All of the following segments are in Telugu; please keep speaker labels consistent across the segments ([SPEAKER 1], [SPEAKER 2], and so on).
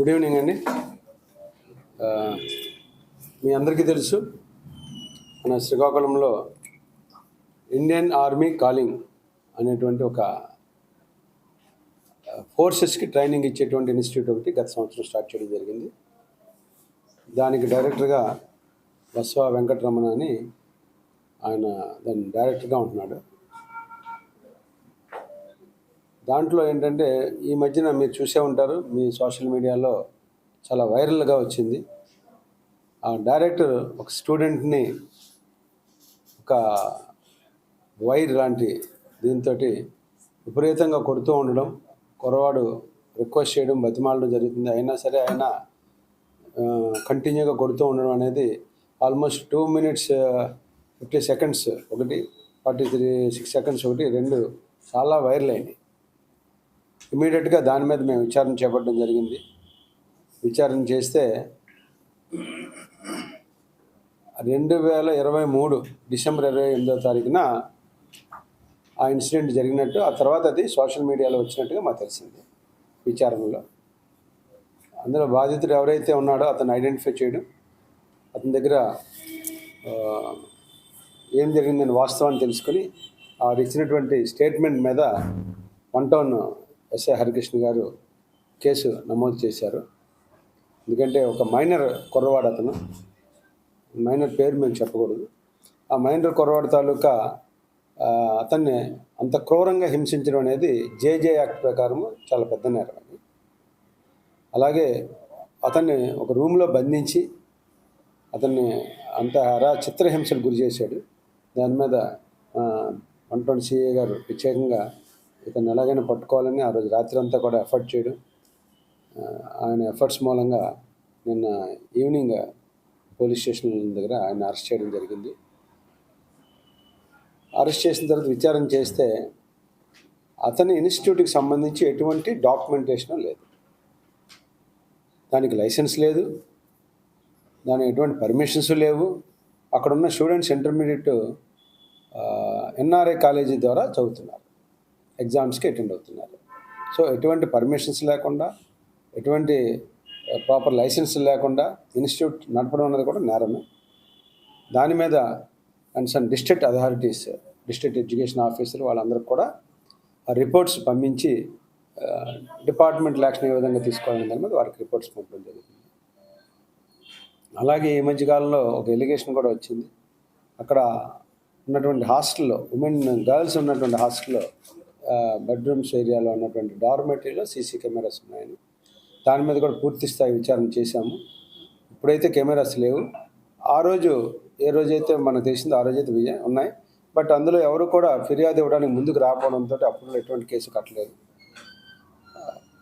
[SPEAKER 1] గుడ్ ఈవినింగ్ అండి మీ అందరికీ తెలుసు మన శ్రీకాకుళంలో ఇండియన్ ఆర్మీ కాలింగ్ అనేటువంటి ఒక uh, ఫోర్సెస్కి ట్రైనింగ్ ఇచ్చేటువంటి ఇన్స్టిట్యూట్ ఒకటి గత సంవత్సరం స్టార్ట్ చేయడం జరిగింది. దానికి డైరెక్టర్గా బస్వా వెంకటరమణ అని ఆయన దాని డైరెక్టర్గా ఉంటున్నాడు. దాంట్లో ఏంటంటే ఈ మధ్యన మీరు చూసే ఉంటారు మీ సోషల్ మీడియాలో చాలా వైరల్గా వచ్చింది. ఆ డైరెక్టర్ ఒక స్టూడెంట్ని ఒక వైర్ లాంటి దీంతో విపరీతంగా కొడుతూ ఉండడం కురవాడు రిక్వెస్ట్ చేయడం బతిమాలడం జరుగుతుంది. అయినా సరే ఆయన కంటిన్యూగా కొడుతూ ఉండడం అనేది almost two minutes fifty seconds ఒకటి ఫార్టీ త్రీ సిక్స్ సెకండ్స్ ఒకటి రెండు చాలా వైరల్ అయినాయి ఇమీడియట్గా దాని మీద మేము విచారణ చేపట్టడం జరిగింది. విచారణ చేస్తే రెండు వేల ఇరవై మూడు డిసెంబర్ ఇరవై ఎనిమిదో తారీఖున ఆ ఇన్సిడెంట్ జరిగినట్టు ఆ తర్వాత అది సోషల్ మీడియాలో వచ్చినట్టుగా మాకు తెలిసింది విచారణలో. అందులో బాధితుడు ఎవరైతే ఉన్నాడో అతను ఐడెంటిఫై చేయడం అతని దగ్గర ఏం జరిగిందని వాస్తవాన్ని తెలుసుకొని ఆ ఇచ్చినటువంటి స్టేట్మెంట్ మీద వన్ టౌన్ ఎస్ఐ హరికృష్ణ గారు కేసు నమోదు చేశారు. ఎందుకంటే ఒక మైనర్ కుర్రవాడు అతను. మైనర్ పేరు మేము చెప్పకూడదు. ఆ మైనర్ కుర్రవాడు తాలూకా అతన్ని అంత క్రూరంగా హింసించడం అనేది జేజే యాక్ట్ ప్రకారం చాలా పెద్ద నేరం అది. అలాగే అతన్ని ఒక రూమ్లో బంధించి అతన్ని అంత అరా చిత్రహింసలు గురి చేశాడు. దాని మీద వన్ ట్వంటీ సిఏ గారు ప్రత్యేకంగా ఇతను ఎలాగైనా పట్టుకోవాలని ఆ రోజు రాత్రి అంతా కూడా ఎఫర్ట్ చేయడం. ఆయన ఎఫర్ట్స్ మూలంగా నిన్న ఈవినింగ్ పోలీస్ స్టేషన్ దగ్గర ఆయన అరెస్ట్ చేయడం జరిగింది. అరెస్ట్ చేసిన తర్వాత విచారణ చేస్తే అతని ఇన్స్టిట్యూట్కి సంబంధించి ఎటువంటి డాక్యుమెంటేషన్ లేదు. దానికి లైసెన్స్ లేదు. దానికి ఎటువంటి పర్మిషన్స్ లేవు. అక్కడ ఉన్న స్టూడెంట్స్ ఇంటర్మీడియట్ ఎన్ఆర్ఐ కాలేజీ ద్వారా చదువుతున్నారు. ఎగ్జామ్స్కి అటెండ్ అవుతున్నారు. సో ఎటువంటి పర్మిషన్స్ లేకుండా ఎటువంటి ప్రాపర్ లైసెన్స్ లేకుండా ఇన్స్టిట్యూట్ నడపడం అనేది కూడా నేరమే. దాని మీద and some district authorities district education officer వాళ్ళందరికీ కూడా ఆ రిపోర్ట్స్ పంపించి డిపార్ట్మెంట్ యాక్షన్ ఏ విధంగా తీసుకోవాలనే దాని మీద వారికి రిపోర్ట్స్ పంపడం జరుగుతుంది అలాగే ఈ మధ్యకాలంలో ఒక ఎలిగేషన్ కూడా వచ్చింది. అక్కడ ఉన్నటువంటి హాస్టల్లో ఉమెన్ గర్ల్స్ ఉన్నటువంటి హాస్టల్లో బెడ్రూమ్స్ ఏరియాలో ఉన్నటువంటి డార్మెటరీలో సీసీ కెమెరాస్ ఉన్నాయని. దాని మీద కూడా పూర్తి స్థాయి విచారణ చేశాము. ఇప్పుడైతే కెమెరాస్ లేవు. ఆ రోజు ఏ రోజైతే మనకు తెలిసిందో ఆ రోజైతే విజయం ఉన్నాయి. బట్ అందులో ఎవరు కూడా ఫిర్యాదు ఇవ్వడానికి ముందుకు రాకపోవడంతో అప్పుడు ఎటువంటి కేసు కట్టలేదు.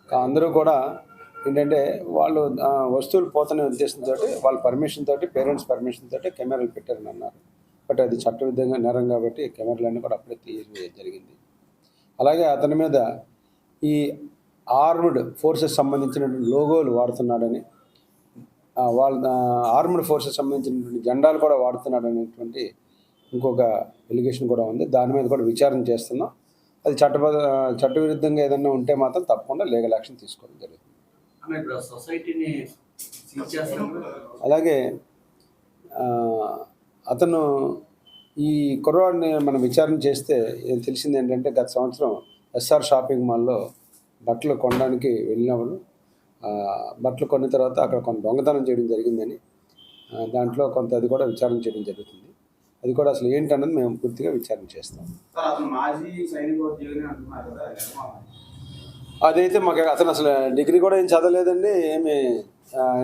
[SPEAKER 1] అందరూ కూడా ఏంటంటే వాళ్ళు వస్తువులు పోతున్న ఉద్దేశంతో వాళ్ళ పర్మిషన్ తోటి పేరెంట్స్ పర్మిషన్ తోటి కెమెరాలు పెట్టారని అన్నారు. బట్ అది చట్టవిధంగా నేరం కాబట్టి కెమెరాలన్నీ కూడా అప్పుడే తీయడం జరిగింది. అలాగే అతని మీద ఈ ఆర్మ్డ్ ఫోర్సెస్ సంబంధించినటువంటి లోగోలు వాడుతున్నాడని వాళ్ళ ఆర్మ్డ్ ఫోర్సెస్ సంబంధించినటువంటి జెండాలు కూడా వాడుతున్నాడు అనేటువంటి ఇంకొక ఎలిగేషన్ కూడా ఉంది. దాని మీద కూడా విచారణ చేస్తున్నాం. అది చట్టబద్ధ చట్టవిరుద్ధంగా ఏదైనా ఉంటే మాత్రం తప్పకుండా లీగల్ యాక్షన్ తీసుకోవడం జరుగుతుంది. అలాగే అతను ఈ కుర్రవాడిని మనం విచారణ చేస్తే ఏం తెలిసింది ఏంటంటే గత సంవత్సరం ఎస్ఆర్ షాపింగ్ మాల్లో బట్టలు కొనడానికి వెళ్ళినప్పుడు బట్టలు కొన్న తర్వాత అక్కడ కొంత దొంగతనం చేయడం జరిగిందని దాంట్లో కొంత అది కూడా విచారణ చేయడం జరుగుతుంది. అది కూడా అసలు ఏంటన్నది మేము పూర్తిగా విచారణ చేస్తాం? అదైతే మాకు అతను అసలు డిగ్రీ కూడా ఏం చదవలేదండి ఏమి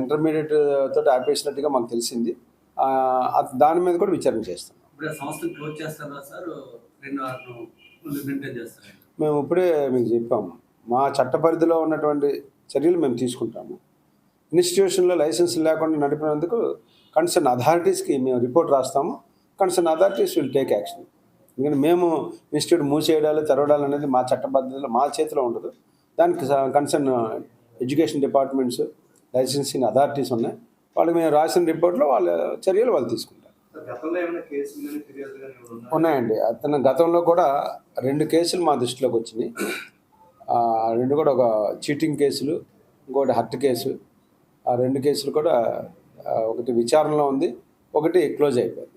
[SPEAKER 1] ఇంటర్మీడియట్ తోటి ఆపేసినట్టుగా మాకు తెలిసింది. దాని మీద కూడా విచారణ చేస్తాం.
[SPEAKER 2] ఇప్పుడు సంస్థ క్లోజ్ చేస్తారా సార్? రెండు వారం మెయింటైన్
[SPEAKER 1] మేము ఇప్పుడే మీకు చెప్పాము. మా చట్ట పరిధిలో ఉన్నటువంటి చర్యలు మేము తీసుకుంటాము. ఇన్స్టిట్యూషన్లో లైసెన్స్ లేకుండా నడిపినందుకు కన్సర్న్ అథారిటీస్కి మేము రిపోర్ట్ రాస్తాము. Concern authorities will take action. ఎందుకంటే మేము ఇన్స్టిట్యూట్ మూసేయడాలు తెరవడాలు అనేది మా చట్టబద్ధతలో మా చేతిలో ఉండదు. దానికి concern education departments licensing authorities ఉన్నాయి. వాళ్ళకి మేము రాసిన రిపోర్ట్లో వాళ్ళ చర్యలు వాళ్ళు తీసుకుంటారు. ఉన్నాయండి. అతను గతంలో కూడా రెండు కేసులు మా దృష్టిలోకి వచ్చినాయి. ఆ, రెండు కూడా ఒక చీటింగ్ కేసులు ఇంకోటి హర్ట్ కేసు. ఆ రెండు కేసులు కూడా ఒకటి విచారణలో ఉంది ఒకటి క్లోజ్ అయిపోయింది.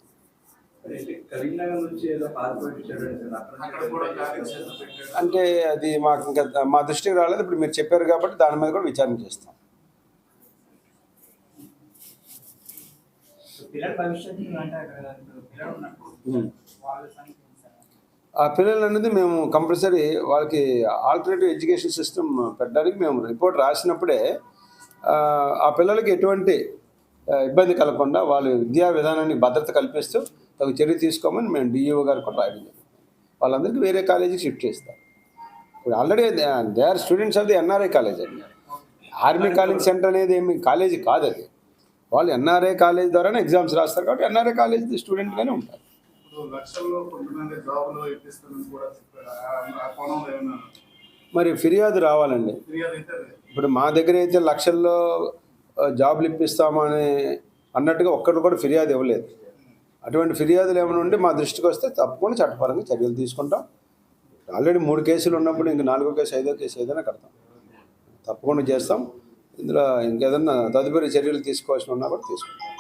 [SPEAKER 1] అంటే అది మాకు ఇంకా మా దృష్టికి రాలేదు. ఇప్పుడు మీరు చెప్పారు కాబట్టి దాని మీద కూడా విచారణ చేస్తాం
[SPEAKER 3] పిల్లల భవిష్యత్తు అంటే అక్కడ ఇప్పుడు పిల్లలు ఉన్నప్పుడు
[SPEAKER 1] ఉమ్.
[SPEAKER 3] వాళ్ళ సంగతి ఏంటి సార్?
[SPEAKER 1] ఆ పిల్లలు అనేది మేము కంపల్సరీ వాళ్ళకి ఆల్టర్నేటివ్ ఎడ్యుకేషన్ సిస్టమ్ పెట్టడానికి మేము రిపోర్ట్ రాసినప్పుడే ఆ, పిల్లలకి ఎటువంటి ఇబ్బంది కలగకుండా వాళ్ళ విద్యా విధానానికి భద్రత కల్పిస్తూ తగు చర్య తీసుకోమని మేము డిఈఓ గారు కూడా రాయడం జరిగింది. వాళ్ళందరికీ వేరే కాలేజీకి షిఫ్ట్ చేస్తారు. ఇప్పుడు already they are students of the NRI college అండి. ఆర్మీ కాలేజ్ సెంటర్ అనేది ఏమి కాలేజీ కాదు అది. వాళ్ళు ఎన్ఆర్ఐ కాలేజ్ ద్వారానే ఎగ్జామ్స్ రాస్తారు కాబట్టి ఎన్ఆర్ఐ కాలేజ్ స్టూడెంట్గానే ఉంటారు. మరి ఫిర్యాదు రావాలండి. ఇప్పుడు మా దగ్గర అయితే లక్షల్లో జాబులు ఇప్పిస్తామని అన్నట్టుగా ఒక్కరు కూడా ఫిర్యాదు ఇవ్వలేదు. అటువంటి ఫిర్యాదులు ఏమైనా ఉంటే మా దృష్టికి వస్తే తప్పకుండా చట్టపరంగా చర్యలు తీసుకుంటాం. ఆల్రెడీ మూడు కేసులు ఉన్నప్పుడు ఇంక నాలుగో కేసు ఐదో కేసు ఏదైనా కడతాం. తప్పకుండా చేస్తాం. ఇందులో ఇంకేదన్నా తదుపరి చర్యలు తీసుకోవాల్సిన ఉన్నా కూడా తీసుకుంటాం